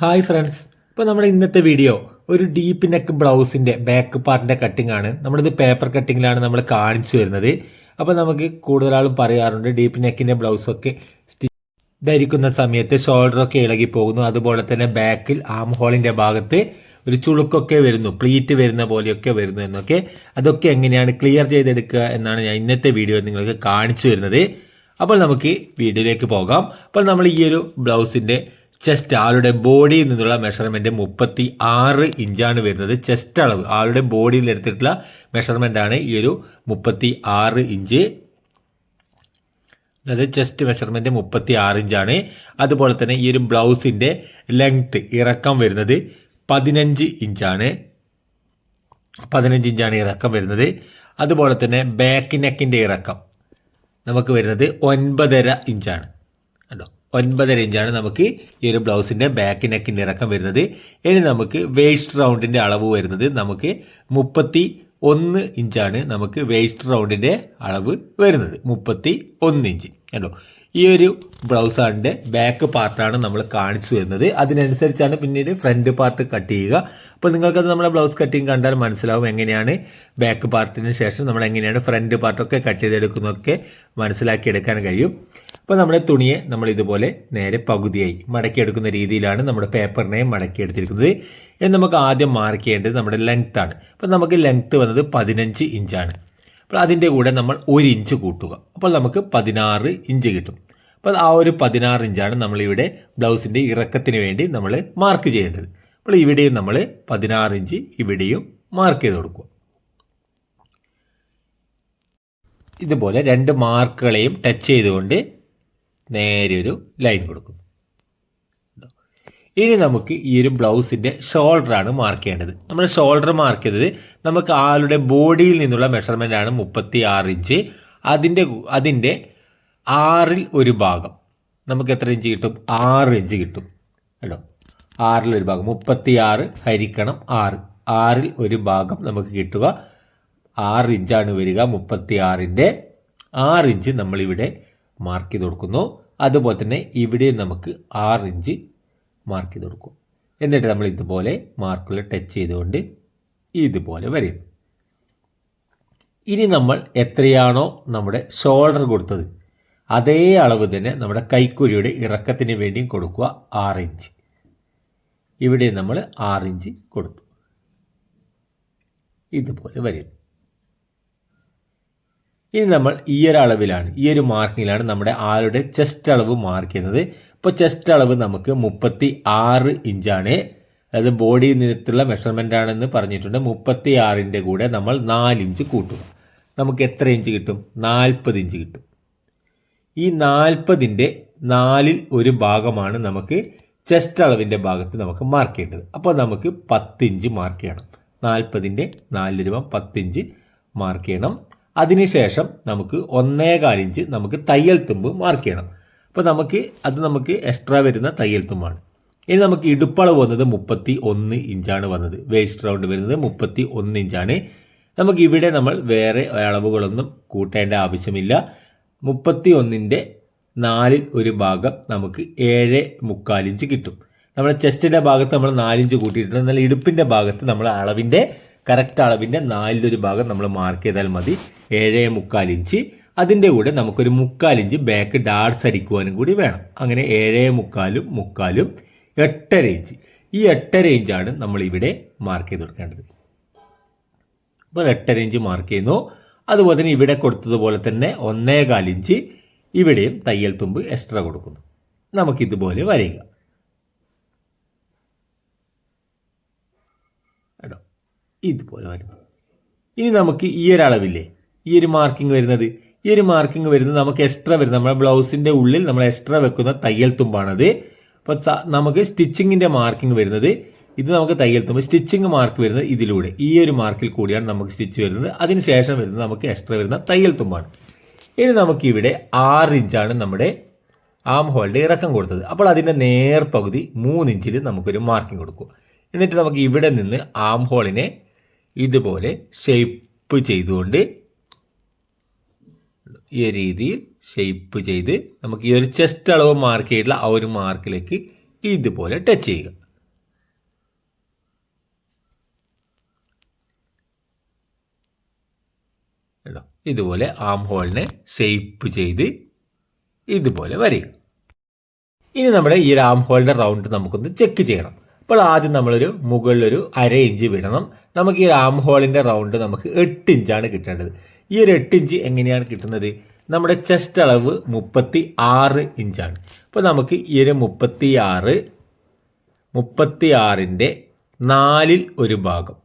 Hi friends ഇപ്പോൾ നമ്മുടെ ഇന്നത്തെ വീഡിയോ ഒരു ഡീപ്പ് നെക്ക് ബ്ലൗസിന്റെ ബാക്ക് പാർട്ടിന്റെ കട്ടിംഗ് ആണ്. നമ്മളിത് പേപ്പർ കട്ടിങ്ങിലാണ് നമ്മൾ കാണിച്ചു വരുന്നത്. അപ്പോൾ നമുക്ക് കൂടുതലാളും പറയാറുണ്ട് ഡീപ്പ് നെക്കിന്റെ ബ്ലൗസൊക്കെ ധരിക്കുന്ന സമയത്ത് ഷോൾഡറൊക്കെ ഇളകി പോകുന്നു. അതുപോലെ തന്നെ ബാക്കിൽ ആം ഹോളിന്റെ ഭാഗത്ത് ഒരു ചുളുക്കൊക്കെ വരുന്നു. പ്ലീറ്റ് വരുന്ന പോലെയൊക്കെ വരുന്നു എന്നൊക്കെ. അതൊക്കെ എങ്ങനെയാണ് ക്ലിയർ ചെയ്തെടുക്കുക എന്നാണ് ഞാൻ ഇന്നത്തെ വീഡിയോ നിങ്ങൾക്ക് കാണിച്ചു വരുന്നത്. അപ്പോൾ നമുക്ക് വീഡിയോയിലേക്ക് പോകാം. അപ്പോൾ നമ്മൾ ഈ ഒരു ബ്ലൗസിന്റെ ചെസ്റ്റ് ആളുടെ ബോഡിയിൽ നിന്നുള്ള മെഷർമെന്റ് മുപ്പത്തി ആറ് ഇഞ്ചാണ് വരുന്നത്. ചെസ്റ്റ് അളവ് ആളുടെ ബോഡിയിൽ എടുത്തിട്ടുള്ള മെഷർമെന്റ് ആണ് ഈ ഒരു മുപ്പത്തി ആറ് ഇഞ്ച്. അതായത് ചെസ്റ്റ് മെഷർമെന്റ് മുപ്പത്തി ആറ് ഇഞ്ചാണ്. അതുപോലെ തന്നെ ഈ ഒരു ബ്ലൗസിന്റെ ലെങ്ത്ത് ഇറക്കം വരുന്നത് പതിനഞ്ച് ഇഞ്ചാണ്. പതിനഞ്ച് ഇഞ്ചാണ് ഇറക്കം വരുന്നത്. അതുപോലെ തന്നെ ബാക്ക് നെക്കിന്റെ ഇറക്കം നമുക്ക് വരുന്നത് ഒൻപതര ഇഞ്ചാണ്. ഒൻപതര ഇഞ്ചാണ് നമുക്ക് ഈ ഒരു ബ്ലൗസിന്റെ ബാക്ക് നെക്കിന്റെ ഇറക്കം വരുന്നത്. ഇനി നമുക്ക് വേസ്റ്റ് റൗണ്ടിന്റെ അളവ് വരുന്നത് നമുക്ക് മുപ്പത്തി ഒന്ന് ഇഞ്ചാണ് നമുക്ക് വേസ്റ്റ് റൗണ്ടിന്റെ അളവ് വരുന്നത്. മുപ്പത്തി ഒന്ന് ഇഞ്ച്. കണ്ടോ? ഈ ഒരു ബ്ലൗസാണിന്റെ ബാക്ക് പാർട്ടാണ് നമ്മൾ കാണിച്ചു വരുന്നത് അതിനനുസരിച്ചാണ് പിന്നീട് ഫ്രണ്ട് പാർട്ട് കട്ട് ചെയ്യുക. അപ്പോൾ നിങ്ങൾക്കത് നമ്മുടെ ബ്ലൗസ് കട്ടിങ് കണ്ടാൽ മനസ്സിലാവും എങ്ങനെയാണ് ബാക്ക് പാർട്ടിന് ശേഷം നമ്മൾ എങ്ങനെയാണ് ഫ്രണ്ട് പാർട്ടൊക്കെ കട്ട് ചെയ്തെടുക്കുന്നതൊക്കെ മനസ്സിലാക്കി എടുക്കാൻ കഴിയും. അപ്പോൾ നമ്മുടെ തുണിയെ നമ്മൾ ഇതുപോലെ നേരെ പകുതിയായി മടക്കിയെടുക്കുന്ന രീതിയിലാണ് നമ്മുടെ പേപ്പറിനെ മടക്കിയെടുത്തിരിക്കുന്നത്. ഇനി നമുക്ക് ആദ്യം മാർക്ക് ചെയ്യേണ്ടത് നമ്മുടെ ലെങ്ത് ആണ്. അപ്പോൾ നമുക്ക് ലെങ്ത് വന്നത് പതിനഞ്ച് ഇഞ്ചാണ് അപ്പോൾ അതിന്റെ കൂടെ നമ്മൾ ഒരു ഇഞ്ച് കൂട്ടുക. അപ്പോൾ നമുക്ക് പതിനാറ് ഇഞ്ച് കിട്ടും. അപ്പോൾ ആ ഒരു പതിനാറ് ഇഞ്ചാണ് നമ്മളിവിടെ ബ്ലൗസിന്റെ ഇറക്കത്തിന് വേണ്ടി നമ്മൾ മാർക്ക് ചെയ്യേണ്ടത്. അപ്പോൾ ഇവിടെയും നമ്മൾ പതിനാറ് ഇഞ്ച് ഇവിടെയും മാർക്ക് ചെയ്ത് കൊടുക്കുക. ഇതുപോലെ രണ്ട് മാർക്കുകളെയും ടച്ച് ചെയ്തുകൊണ്ട് നേരെ ഒരു ലൈൻ കൊടുക്കുന്നു ഇനി നമുക്ക് ഈ ഒരു ബ്ലൗസിന്റെ ഷോൾഡറാണ് മാർക്ക് ചെയ്യേണ്ടത്. നമ്മൾ ഷോൾഡർ മാർക്ക് ചെയ്തത് നമുക്ക് ആളുടെ ബോഡിയിൽ നിന്നുള്ള മെഷർമെന്റ് ആണ് മുപ്പത്തി ആറ് ഇഞ്ച് അതിന്റെ അതിന്റെ ആറിൽ ഒരു ഭാഗം. നമുക്ക് എത്ര ഇഞ്ച് കിട്ടും? ആറ് ഇഞ്ച് കിട്ടും. കേട്ടോ ആറിൽ ഒരു ഭാഗം. മുപ്പത്തി ആറ് ഹരിക്കണം ആറ്. ആറിൽ ഒരു ഭാഗം നമുക്ക് കിട്ടുക. ആറ് ഇഞ്ചാണ് വരിക. മുപ്പത്തി ആറിന്റെ ആറ് ഇഞ്ച് നമ്മളിവിടെ മാർക്ക് ചെയ്ത് കൊടുക്കുന്നു അതുപോലെ തന്നെ ഇവിടെ നമുക്ക് ആറ് ഇഞ്ച് മാർക്ക് ചെയ്ത് കൊടുക്കും എന്നിട്ട് നമ്മൾ ഇതുപോലെ മാർക്കുകൾ ടച്ച് ചെയ്തുകൊണ്ട് ഇതുപോലെ വരും ഇനി നമ്മൾ എത്രയാണോ നമ്മുടെ ഷോൾഡർ കൊടുത്തത് അതേ അളവ് തന്നെ നമ്മുടെ കൈക്കുഴിയുടെ ഇറക്കത്തിന് വേണ്ടിയും കൊടുക്കുക ആറ് ഇഞ്ച് ഇവിടെ നമ്മൾ ആറ് ഇഞ്ച് കൊടുത്തു. ഇതുപോലെ വരും ഇനി നമ്മൾ ഈ ഒരു അളവിലാണ് ഈ ഒരു മാർക്കിങ്ങിലാണ് നമ്മുടെ ആളുടെ ചെസ്റ്റ് അളവ് മാർക്ക് ചെയ്യുന്നത്. ഇപ്പോൾ ചെസ്റ്റ് അളവ് നമുക്ക് മുപ്പത്തി ആറ് ഇഞ്ചാണ്. അതായത് ബോഡി നിന്നുള്ള മെഷർമെന്റ് ആണെന്ന് പറഞ്ഞിട്ടുണ്ട്. മുപ്പത്തി ആറിന്റെ കൂടെ നമ്മൾ നാല് ഇഞ്ച് കൂട്ടുക. നമുക്ക് എത്ര ഇഞ്ച് കിട്ടും? നാൽപ്പത് ഇഞ്ച് കിട്ടും. ഈ നാൽപ്പതിന്റെ നാലിൽ ഒരു ഭാഗമാണ് നമുക്ക് ചെസ്റ്റ് അളവിന്റെ ഭാഗത്ത് നമുക്ക് മാർക്ക് ചെയ്യേണ്ടത്. അപ്പോൾ നമുക്ക് പത്തിഞ്ച് മാർക്ക് ചെയ്യണം. നാൽപ്പതിന്റെ നാല് രൂപ പത്തിഞ്ച് മാർക്ക് ചെയ്യണം. അതിനുശേഷം നമുക്ക് ഒന്നേകാൽ ഇഞ്ച് നമുക്ക് തയ്യൽ തുമ്പ് മാർക്ക് ചെയ്യണം. അപ്പോൾ നമുക്ക് അത് നമുക്ക് എക്സ്ട്രാ വരുന്ന തയ്യൽ തുമ്പാണ്. ഇനി നമുക്ക് ഇടുപ്പളവ് വന്നത് മുപ്പത്തി ഒന്ന് ഇഞ്ചാണ് വന്നത്. വേസ്റ്റ് റൗണ്ട് വരുന്നത് മുപ്പത്തി ഒന്ന് ഇഞ്ചാണ്. നമുക്ക് ഇവിടെ നമ്മൾ വേറെ അളവുകളൊന്നും കൂട്ടേണ്ട ആവശ്യമില്ല. മുപ്പത്തി ഒന്നിന്റെ നാലിൽ ഒരു ഭാഗം നമുക്ക് ഏഴ് മുക്കാലിഞ്ച് കിട്ടും. നമ്മുടെ ചെസ്റ്റിന്റെ ഭാഗത്ത് നമ്മൾ നാലിഞ്ച് കൂട്ടിയിട്ടുണ്ട്. എന്നാൽ ഇടുപ്പിന്റെ ഭാഗത്ത് നമ്മൾ അളവിന്റെ കറക്റ്റ് അളവിന്റെ നാലിലൊരു ഭാഗം നമ്മൾ മാർക്ക് ചെയ്താൽ മതി. ഏഴേ മുക്കാൽ ഇഞ്ച്. അതിന്റെ കൂടെ നമുക്കൊരു മുക്കാൽ ഇഞ്ച് ബാക്ക് ഡാർട്സ് അടിക്കുവാനും കൂടി വേണം. അങ്ങനെ ഏഴേ മുക്കാലും മുക്കാലും എട്ടര ഇഞ്ച്. ഈ എട്ടര ഇഞ്ചാണ് നമ്മളിവിടെ മാർക്ക് ചെയ്ത് കൊടുക്കേണ്ടത്. അപ്പോൾ എട്ടര ഇഞ്ച് മാർക്ക് ചെയ്യുന്നു. അതുപോലെ തന്നെ ഇവിടെ കൊടുത്തതുപോലെ തന്നെ ഒന്നേകാൽ ഇഞ്ച്. ഇവിടെയും തയ്യൽ തുമ്പ് എക്സ്ട്രാ കൊടുക്കുന്നു. നമുക്കിതുപോലെ വരയുക കേട്ടോ ഇതുപോലെ വരുന്നു. ഇനി നമുക്ക് ഈ ഒരു അളവില്ലേ? ഈ ഒരു മാർക്കിംഗ് വരുന്നത്. ഈ ഒരു മാർക്കിംഗ് വരുന്നത് നമുക്ക് എക്സ്ട്രാ വരുന്നത്. നമ്മുടെ ബ്ലൗസിന്റെ ഉള്ളിൽ നമ്മൾ എക്സ്ട്രാ വെക്കുന്ന തയ്യൽ തുമ്പാണത്. അപ്പോൾ നമുക്ക് സ്റ്റിച്ചിങ്ങിന്റെ മാർക്കിംഗ് വരുന്നത്. ഇത് നമുക്ക് തയ്യൽ തുമ്പ് സ്റ്റിച്ചിങ് മാർക്ക് വരുന്നത് ഇതിലൂടെ. ഈ ഒരു മാർക്കിൽ കൂടിയാണ് നമുക്ക് സ്റ്റിച്ച് വരുന്നത്. അതിന് ശേഷം വരുന്നത് നമുക്ക് എക്സ്ട്രാ വരുന്ന തയ്യൽ തുമ്പാണ്. ഇനി നമുക്കിവിടെ ആറ് ഇഞ്ചാണ് നമ്മുടെ ആം ഹോളിന്റെ ഇറക്കം കൊടുത്തത്. അപ്പോൾ അതിന്റെ നേർ പകുതി മൂന്ന് ഇഞ്ചിൽ നമുക്കൊരു മാർക്കിംഗ് കൊടുക്കും എന്നിട്ട് നമുക്ക് ഇവിടെ നിന്ന് ആം ഹോളിനെ ഇതുപോലെ ഷെയ്പ്പ് ചെയ്തുകൊണ്ട് ഈ രീതിയിൽ ഷെയ്പ്പ് ചെയ്ത് നമുക്ക് ഈ ഒരു ചെസ്റ്റ് അളവ് മാർക്ക് ചെയ്തിട്ടുള്ള ആ ഒരു മാർക്കിലേക്ക് ഇതുപോലെ ടച്ച് ചെയ്യുക. ഇതുപോലെ ആം ഹോളിനെ ഷെയ്പ്പ് ചെയ്ത് ഇതുപോലെ വരിക ഇനി നമ്മുടെ ഈ ഒരു ആം ഹോളിന്റെ റൗണ്ട് നമുക്കൊന്ന് ചെക്ക് ചെയ്യണം. അപ്പോൾ ആദ്യം നമ്മളൊരു മുകളിലൊരു അര ഇഞ്ച് വിടണം. നമുക്ക് ഈ ആം ഹോളിന്റെ റൗണ്ട് നമുക്ക് എട്ട് ഇഞ്ചാണ് കിട്ടേണ്ടത്. ഈ ഒരു എട്ട് ഇഞ്ച് എങ്ങനെയാണ് കിട്ടുന്നത്? നമ്മുടെ ചെസ്റ്റ് അളവ് മുപ്പത്തി ആറ് ഇഞ്ചാണ്. അപ്പോൾ നമുക്ക് ഈ ഒരു മുപ്പത്തി ആറ് മുപ്പത്തി ആറിന്റെ നാലിൽ ഒരു ഭാഗം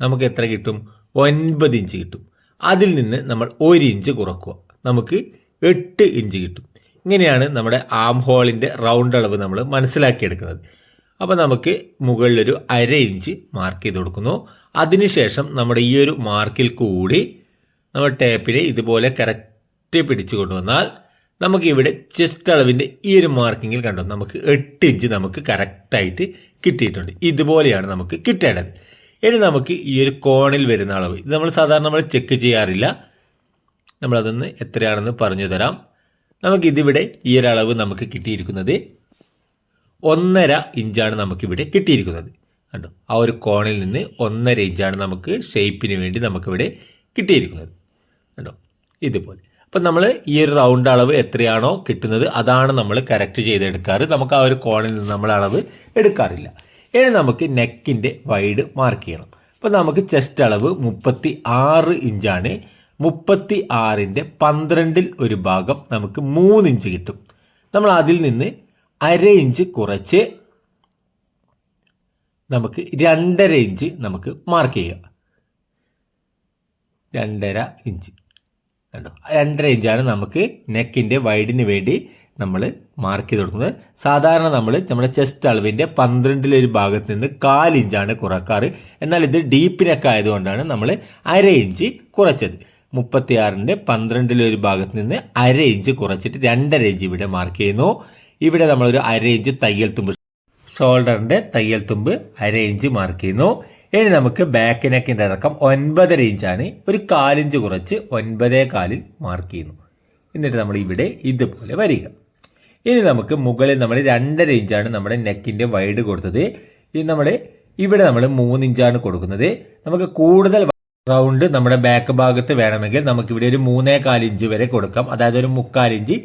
നമുക്ക് എത്ര കിട്ടും? ഒൻപത് ഇഞ്ച് കിട്ടും. അതിൽ നിന്ന് നമ്മൾ ഒരു ഇഞ്ച് കുറക്കുക. നമുക്ക് എട്ട് ഇഞ്ച് കിട്ടും. ഇങ്ങനെയാണ് നമ്മുടെ ആം ഹോളിന്റെ റൗണ്ട് അളവ് നമ്മൾ മനസ്സിലാക്കിയെടുക്കുന്നത്. അപ്പോൾ നമുക്ക് മുകളിലൊരു അര ഇഞ്ച് മാർക്ക് ചെയ്ത് കൊടുക്കുന്നു. അതിനുശേഷം നമ്മുടെ ഈ ഒരു മാർക്കിൽ കൂടി നമ്മൾ ടേപ്പിനെ ഇതുപോലെ കറക്റ്റ് പിടിച്ചു കൊണ്ടുവന്നാൽ നമുക്കിവിടെ ചെസ്റ്റ് അളവിന്റെ ഈ ഒരു മാർക്കിങ്ങിൽ കണ്ടോ നമുക്ക് എട്ട് ഇഞ്ച് നമുക്ക് കറക്റ്റായിട്ട് കിട്ടിയിട്ടുണ്ട്. ഇതുപോലെയാണ് നമുക്ക് കിട്ടേണ്ടത്. ഇനി നമുക്ക് ഈ ഒരു കോണിൽ വരുന്ന അളവ് ഇത് നമ്മൾ സാധാരണ നമ്മൾ ചെക്ക് ചെയ്യാറില്ല. നമ്മളതൊന്ന് എത്രയാണെന്ന് പറഞ്ഞു തരാം നമുക്കിതിവിടെ ഈ ഒരു അളവ് നമുക്ക് കിട്ടിയിരിക്കുന്നത് ഒന്നര ഇഞ്ചാണ് നമുക്കിവിടെ കിട്ടിയിരിക്കുന്നത്. കണ്ടോ? ആ ഒരു കോണിൽ നിന്ന് ഒന്നര ഇഞ്ചാണ് നമുക്ക് ഷേപ്പിന് വേണ്ടി നമുക്കിവിടെ കിട്ടിയിരിക്കുന്നത്. കണ്ടോ? ഇതുപോലെ. അപ്പം നമ്മൾ ഈ ഒരു റൗണ്ട് അളവ് എത്രയാണോ കിട്ടുന്നത് അതാണ് നമ്മൾ കറക്റ്റ് ചെയ്തെടുക്കാറ്. നമുക്ക് ആ ഒരു കോണിൽ നിന്ന് നമ്മൾ അളവ് എടുക്കാറില്ല. ഇനി നമുക്ക് നെക്കിന്റെ വൈഡ് മാർക്ക് ചെയ്യണം. അപ്പോൾ നമുക്ക് ചെസ്റ്റ് അളവ് മുപ്പത്തി ആറ് ഇഞ്ചാണ്. മുപ്പത്തി ആറിന്റെ പന്ത്രണ്ടിൽ ഒരു ഭാഗം നമുക്ക് മൂന്ന് ഇഞ്ച് കിട്ടും. നമ്മൾ അതിൽ നിന്ന് അര ഇഞ്ച് കുറച്ച് നമുക്ക് രണ്ടര ഇഞ്ച് നമുക്ക് മാർക്ക് ചെയ്യുക രണ്ടര ഇഞ്ച്. കണ്ടോ? രണ്ടര ഇഞ്ചാണ് നമുക്ക് നെക്കിന്റെ വൈഡിന് വേണ്ടി നമ്മൾ മാർക്ക് ചെയ്ത് കൊടുക്കുന്നത്. സാധാരണ നമ്മൾ നമ്മുടെ ചെസ്റ്റ് അളവിന്റെ പന്ത്രണ്ടിലൊരു ഭാഗത്ത് നിന്ന് കാലിഞ്ചാണ് കുറക്കാറ്. എന്നാൽ ഇത് ഡീപ്പ് നെക്ക് ആയതുകൊണ്ടാണ് നമ്മൾ അര ഇഞ്ച് കുറച്ചത്. മുപ്പത്തിയാറിന്റെ പന്ത്രണ്ടിലൊരു ഭാഗത്ത് നിന്ന് അര ഇഞ്ച് കുറച്ചിട്ട് രണ്ടര ഇഞ്ച് ഇവിടെ മാർക്ക് ചെയ്യുന്നു. ഇവിടെ നമ്മളൊരു അരേഞ്ച് തയ്യൽ തുമ്പ് ഷോൾഡറിന്റെ തയ്യൽ തുമ്പ് അരേഞ്ച് മാർക്ക് ചെയ്യുന്നു. ഇനി നമുക്ക് ബാക്ക് നെക്കിന്റെ ഇറക്കം ഒൻപതര ഇഞ്ചാണ് ഒരു കാലിഞ്ച് കുറച്ച് ഒൻപതേ കാലിൽ മാർക്ക് ചെയ്യുന്നു. എന്നിട്ട് നമ്മൾ ഇവിടെ ഇതുപോലെ വരിക. ഇനി നമുക്ക് മുകളിൽ നമ്മൾ രണ്ടര ഇഞ്ചാണ് നമ്മുടെ നെക്കിന്റെ വൈഡ് കൊടുത്തത്. ഇനി നമ്മൾ ഇവിടെ നമ്മൾ മൂന്ന് ഇഞ്ചാണ് കൊടുക്കുന്നത്. നമുക്ക് കൂടുതൽ റൗണ്ട് നമ്മുടെ ബാക്ക് ഭാഗത്ത് വേണമെങ്കിൽ നമുക്ക് ഇവിടെ ഒരു മൂന്നേ കാലിഞ്ച് വരെ കൊടുക്കാം. അതായത് ഒരു മുക്കാൽ ഇഞ്ച്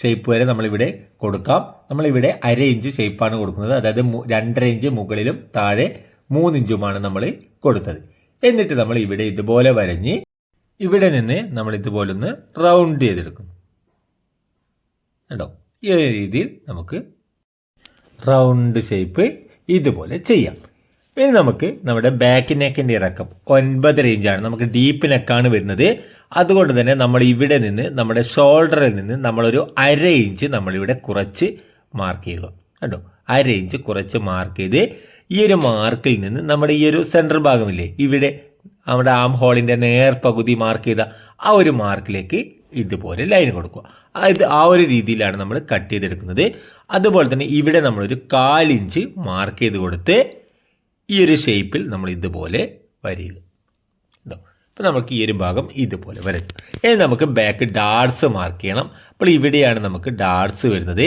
ഷേപ്പ് വരെ നമ്മളിവിടെ കൊടുക്കാം. നമ്മളിവിടെ അര ഇഞ്ച് ഷേപ്പാണ് കൊടുക്കുന്നത്. അതായത് രണ്ടര ഇഞ്ച് മുകളിലും താഴെ മൂന്നിഞ്ചുമാണ് നമ്മൾ കൊടുത്തത്. എന്നിട്ട് നമ്മൾ ഇവിടെ ഇതുപോലെ വരഞ്ഞ് ഇവിടെ നിന്ന് നമ്മൾ ഇതുപോലെ ഒന്ന് റൗണ്ട് ചെയ്തെടുക്കും കേട്ടോ ഈ രീതിയിൽ നമുക്ക് റൗണ്ട് ഷേപ്പ് ഇതുപോലെ ചെയ്യാം. ഇനി നമുക്ക് നമ്മുടെ ബാക്ക് നെക്കിന്റെ ഇറക്കം ഒൻപത് റേഞ്ചാണ് നമുക്ക് ഡീപ്പ് നെക്കാണ് വരുന്നത്. അതുകൊണ്ട് തന്നെ നമ്മൾ ഇവിടെ നിന്ന് നമ്മുടെ ഷോൾഡറിൽ നിന്ന് നമ്മളൊരു അര ഇഞ്ച് നമ്മളിവിടെ കുറച്ച് മാർക്ക് ചെയ്യുക. കണ്ടോ? അര ഇഞ്ച് കുറച്ച് മാർക്ക് ചെയ്ത് ഈ ഒരു മാർക്കിൽ നിന്ന് നമ്മുടെ ഈ ഒരു സെൻട്രൽ ഭാഗമില്ലേ ഇവിടെ നമ്മുടെ ആം ഹോളിന്റെ നേർപകുതി മാർക്ക് ചെയ്ത ആ ഒരു മാർക്കിലേക്ക് ഇതുപോലെ ലൈൻ കൊടുക്കുക. അത് ആ ഒരു രീതിയിലാണ് നമ്മൾ കട്ട് ചെയ്തെടുക്കുന്നത്. അതുപോലെ തന്നെ ഇവിടെ നമ്മളൊരു കാലിഞ്ച് മാർക്ക് ചെയ്ത് കൊടുത്ത് ഈ ഒരു ഷേപ്പിൽ നമ്മൾ ഇതുപോലെ വരിക അപ്പോൾ നമുക്ക് ഈ ഒരു ഭാഗം ഇതുപോലെ വരും ഇനി നമുക്ക് ബാക്ക് ഡാർട്സ് മാർക്ക് ചെയ്യണം. അപ്പോൾ ഇവിടെയാണ് നമുക്ക് ഡാർട്സ് വരുന്നത്.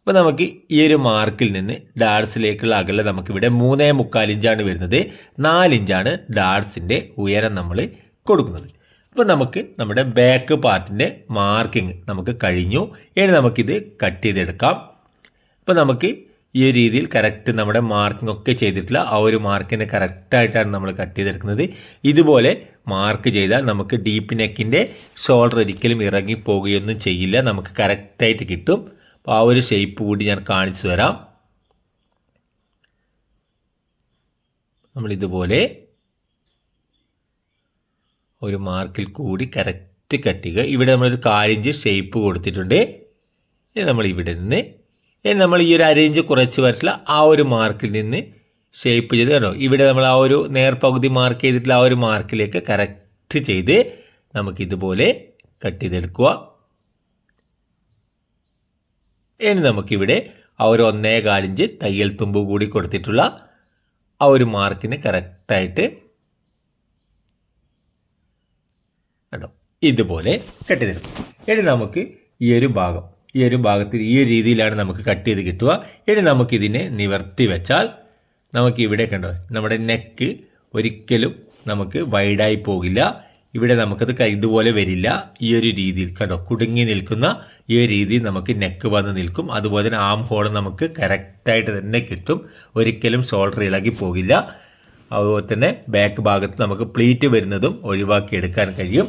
അപ്പോൾ നമുക്ക് ഈ ഒരു മാർക്കിൽ നിന്ന് ഡാർട്സിലേക്കുള്ള അകലെ നമുക്കിവിടെ മൂന്നേ മുക്കാൽ ഇഞ്ചാണ് വരുന്നത്. നാലിഞ്ചാണ് ഡാർട്സിന്റെ ഉയരം നമ്മൾ കൊടുക്കുന്നത്. അപ്പോൾ നമുക്ക് നമ്മുടെ ബാക്ക് പാർട്ടിന്റെ മാർക്കിംഗ് നമുക്ക് കഴിഞ്ഞു. ഇനി നമുക്കിത് കട്ട് ചെയ്തെടുക്കാം. അപ്പോൾ നമുക്ക് ഈ ഒരു രീതിയിൽ കറക്റ്റ് നമ്മുടെ മാർക്കിംഗ് ഒക്കെ ചെയ്തിട്ടില്ല ആ ഒരു മാർക്കിനെ കറക്റ്റായിട്ടാണ് നമ്മൾ കട്ട് ചെയ്തെടുക്കുന്നത്. ഇതുപോലെ മാർക്ക് ചെയ്താൽ നമുക്ക് ഡീപ്പ് നെക്കിന്റെ ഷോൾഡർ ഒരിക്കലും ഇറങ്ങി പോവുകയൊന്നും ചെയ്യില്ല. നമുക്ക് കറക്റ്റായിട്ട് കിട്ടും. അപ്പോൾ ആ ഒരു ഷേപ്പ് കൂടി ഞാൻ കാണിച്ചു തരാം. നമ്മളിതുപോലെ ഒരു മാർക്കിൽ കൂടി കറക്റ്റ് കട്ട് ചെയ്യുക. ഇവിടെ നമ്മളൊരു കാലിഞ്ച് ഷേപ്പ് കൊടുത്തിട്ടുണ്ട്. നമ്മൾ ഇവിടെ നിന്ന് ഇനി നമ്മൾ ഈ ഒരു അരയിഞ്ച് കുറച്ച് വരട്ടില്ല. ആ ഒരു മാർക്കിൽ നിന്ന് ഷേപ്പ് ചെയ്ത് കേട്ടോ ഇവിടെ നമ്മൾ ആ ഒരു നേർപകുതി മാർക്ക് ചെയ്തിട്ടുള്ള ആ ഒരു മാർക്കിലേക്ക് കറക്റ്റ് ചെയ്ത് നമുക്കിതുപോലെ കട്ട് ചെയ്തെടുക്കുക. ഇനി നമുക്കിവിടെ ആ ഒരു ഒന്നേ കാലിഞ്ച് തയ്യൽ തുമ്പ് കൂടി കൊടുത്തിട്ടുള്ള ആ ഒരു മാർക്കിന് കറക്റ്റായിട്ട് കേട്ടോ ഇതുപോലെ കട്ട് ചെയ്തെടുക്കും. ഇനി നമുക്ക് ഈ ഒരു ഭാഗം ഈ ഒരു ഭാഗത്തിൽ ഈ ഒരു രീതിയിലാണ് നമുക്ക് കട്ട് ചെയ്ത് കിട്ടുക. ഇനി നമുക്കിതിനെ നിവർത്തി വെച്ചാൽ നമുക്ക് ഇവിടെ കണ്ടോ നമ്മുടെ നെക്ക് ഒരിക്കലും നമുക്ക് വൈഡായി പോകില്ല. ഇവിടെ നമുക്കത് ഇതുപോലെ വരില്ല. ഈ ഒരു രീതിയിൽ കണ്ടോ കുടുങ്ങി നിൽക്കുന്ന ഈ ഒരു രീതിയിൽ നമുക്ക് നെക്ക് വന്ന് നിൽക്കും. അതുപോലെ തന്നെ ആം ഹോൾ നമുക്ക് കറക്റ്റായിട്ട് തന്നെ കിട്ടും. ഒരിക്കലും ഷോൾഡർ ഇളകി പോകില്ല. അതുപോലെ തന്നെ ബാക്ക് ഭാഗത്ത് നമുക്ക് പ്ലീറ്റ് വരുന്നതും ഒഴിവാക്കി എടുക്കാൻ കഴിയും.